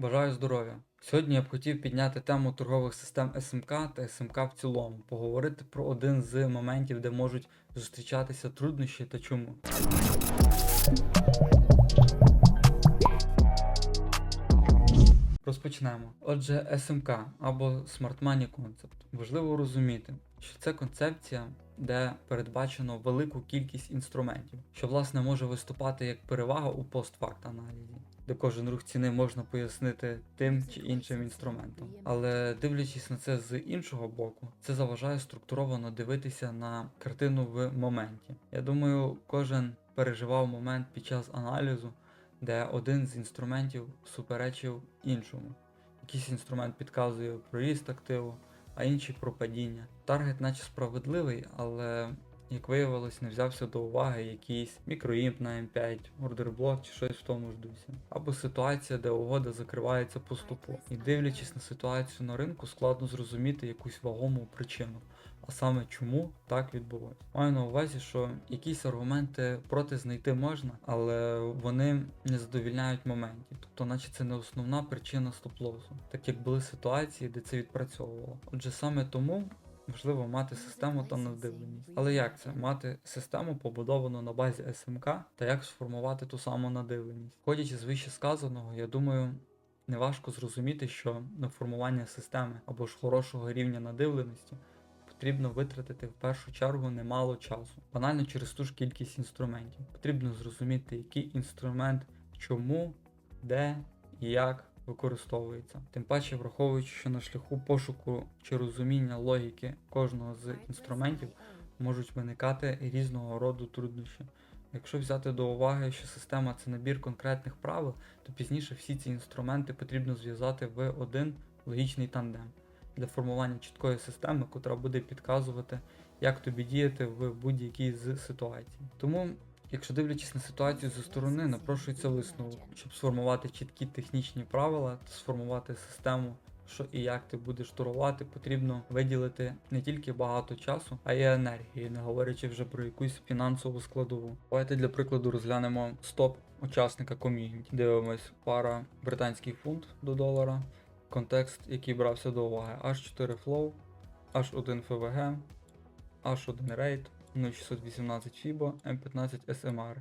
Бажаю здоров'я. Сьогодні я б хотів підняти тему торгових систем СМК та СМК в цілому, поговорити про один з моментів, де можуть зустрічатися труднощі та чому. Розпочнемо. Отже, СМК або Smart Money Concept. Важливо розуміти, що це концепція, де передбачено велику кількість інструментів, що власне може виступати як перевага у постфакт аналізі, де кожен рух ціни можна пояснити тим чи іншим інструментом. Але дивлячись на це з іншого боку, це заважає структуровано дивитися на картину в моменті. Я думаю, кожен переживав момент під час аналізу, де один з інструментів суперечив іншому. Якийсь інструмент підказує про ріст активу, а інший про падіння. Таргет наче справедливий, але як виявилось, не взявся до уваги якийсь мікроімп на М5, ордерблок чи щось в тому ж дусі. Або ситуація, де угода закривається по стопу. І дивлячись на ситуацію на ринку, складно зрозуміти якусь вагому причину. А саме чому так відбулося. Маю на увазі, що якісь аргументи проти знайти можна, але вони не задовільняють моменті. Тобто, наче це не основна причина стоп-лосу, так як були ситуації, де це відпрацьовувало. Отже, саме тому важливо мати систему та надивленість. Але як це? Мати систему побудовану на базі СМК та як сформувати ту саму надивленість? Входячи з вище сказаного, я думаю. Неважко зрозуміти, що на формування системи або ж хорошого рівня надивленості потрібно витратити в першу чергу немало часу. Банально через ту ж кількість інструментів. Потрібно зрозуміти, який інструмент чому, де і як використовується. Тим паче, враховуючи, що на шляху пошуку чи розуміння логіки кожного з інструментів можуть виникати різного роду труднощі. Якщо взяти до уваги, що система це набір конкретних правил, то пізніше всі ці інструменти потрібно зв'язати в один логічний тандем для формування чіткої системи, котра буде підказувати, як тобі діяти в будь-якій з ситуацій. Тому, якщо дивлячись на ситуацію зі сторони, напрошується висновок, щоб сформувати чіткі технічні правила та сформувати систему. Що і як ти будеш торгувати, потрібно виділити не тільки багато часу, а й енергії, не говорячи вже про якусь фінансову складову. Давайте для прикладу розглянемо стоп учасника ком'юніті. Дивимось пара британський фунт до долара, контекст, який брався до уваги, H4 Flow, H1 FVG, H1 Rate, 0618 FIBO, M15 SMR.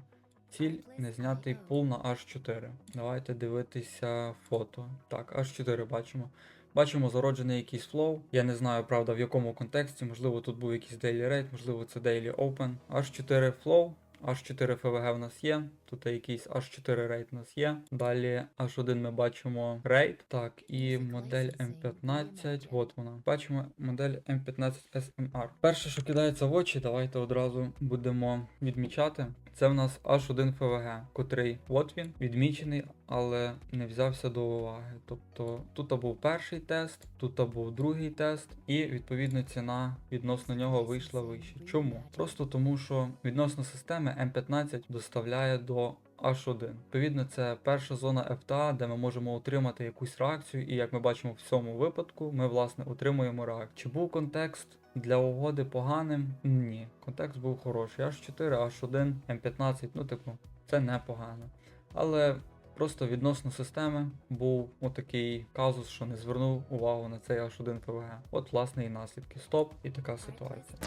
Ціль не знятий пул на H4. Давайте дивитися фото. Так, H4 бачимо. Бачимо зароджений якийсь флоу. Я не знаю, правда, в якому контексті. Можливо, тут був якийсь daily rate, можливо, це daily open. H4 flow. H4 FVG в нас є, тут якийсь H4 рейд у нас є. Далі H1 ми бачимо рейд. Так, і модель М15. от вона. Бачимо модель М15 SMR. Перше, що кидається в очі, давайте одразу будемо відмічати. Це в нас аж один ФВГ, котрий от він, відмічений, але не взявся до уваги. Тобто тут був перший тест, тут був другий тест, і відповідно ціна відносно нього вийшла вище. Чому? Просто тому, що відносно системи М15 доставляє до H1. Відповідно, це перша зона FTA, де ми можемо отримати якусь реакцію, і як ми бачимо в цьому випадку, ми власне отримуємо реакцію. Чи був контекст для угоди поганим? Ні. Контекст був хороший. H4, H1, M15, ну типу, це непогано. Але просто відносно системи був отакий казус, що не звернув увагу на цей H1 FVG. От власне і наслідки. Стоп і така ситуація.